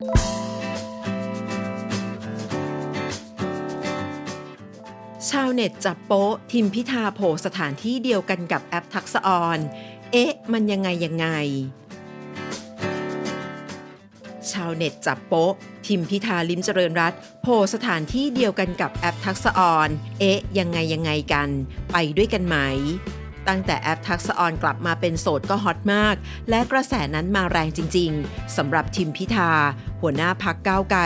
ชาวเน็ตจับโป๊ะทิมพิธาโผสถานที่เดียวกันกับแอปทักษออน เอ๊ะ มันยังไงยังไง ชาวเน็ตจับโป๊ะทิมพิธาลิมเจริญรัตโผสถานที่เดียวกันกับแอปทักษออน เอ๊ะ ยังไงยังไงกัน ไปด้วยกันไหม ตั้งแต่แอปทักษออนกลับมาเป็นโสดก็ฮอตมาก และกระแสนั้นมาแรงจริง ๆสำหรับทิมพิธา หัวหน้าพักก้าวไกล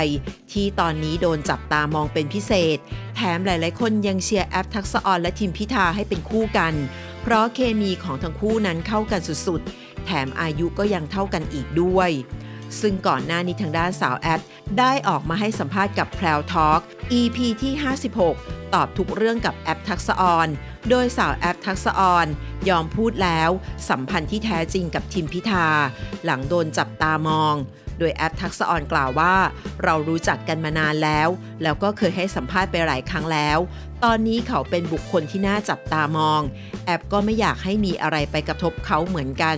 ที่ตอนนี้โดนจับตามองเป็นพิเศษ แถมหลายๆ คนยังเชียร์แอปทักษออนและทิมพิธาให้เป็นคู่กัน เพราะเคมีของทั้งคู่นั้นเข้ากันสุดๆ แถมอายุก็ยังเท่ากันอีกด้วย ซึ่งก่อนหน้านี้ทางด้านสาวแอปได้ออกมาให้สัมภาษณ์กับแพรวทอล์ก EP ที่ 56 ตอบทุกเรื่องกับแอปทักษออนโดยสาวแอปทักษออนยอมพูดแล้ว สัมพันธ์ที่แท้จริงกับทิมพิธา หลังโดนจับตามอง โดยแอปทักษออนกล่าวว่า เรารู้จักกันมานานแล้ว แล้วก็เคยให้สัมภาษณ์ไปหลายครั้งแล้ว ตอนนี้เขาเป็นบุคคลที่น่าจับตามอง แอปก็ไม่อยากให้มีอะไรไปกระทบเขาเหมือนกัน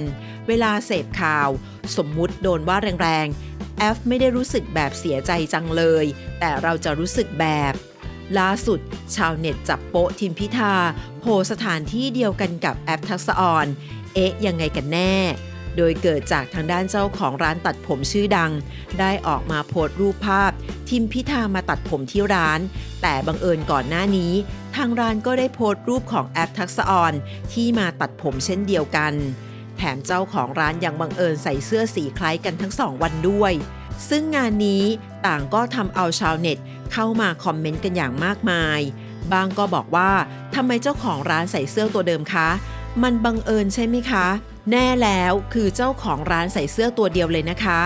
เวลาเสพข่าว สมมุติโดนว่าแรงๆแอฟไม่ได้รู้สึกแบบเสียใจจังเลย แต่เราจะรู้สึกแบบ ล่าสุด ชาวเน็ตจับโปะทิมพิธาโพสต์สถานที่เดียวกันกับแอปทักษออน เอ๊ะ ยังไงกันแน่ โดยเกิดจากทางด้านเจ้าของร้านตัดผมชื่อดัง ได้ออกมาโพสรูปภาพ ทิมพิธามาตัดผมที่ร้าน แต่บังเอิญก่อนหน้านี้ ทางร้านก็ได้โพสรูปของแอปทักษออนที่มาตัดผมเช่นเดียวกัน แถมเจ้าของร้านยังบังเอิญใส่เสื้อสีคล้ายกันทั้งสองวันด้วย ซึ่งงานนี้ต่างก็ทำเอาชาวเน็ตเข้ามาคอมเมนต์กันอย่างมากมาย บางก็บอกว่าทำไมเจ้าของร้านใส่เสื้อตัวเดิมคะ มันบังเอิญใช่ไหมคะ แน่แล้วคือเจ้าของร้านใส่เสื้อตัวเดียวเลยนะคะ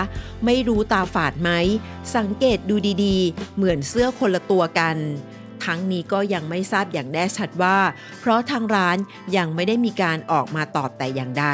ไม่รู้ตาฝาดไหม สังเกตดูดีๆ เหมือนเสื้อคนละตัวกัน ทั้งนี้ก็ยังไม่ทราบอย่างแน่ชัดว่า เพราะทางร้านยังไม่ได้มีการออกมาตอบแต่อย่างใด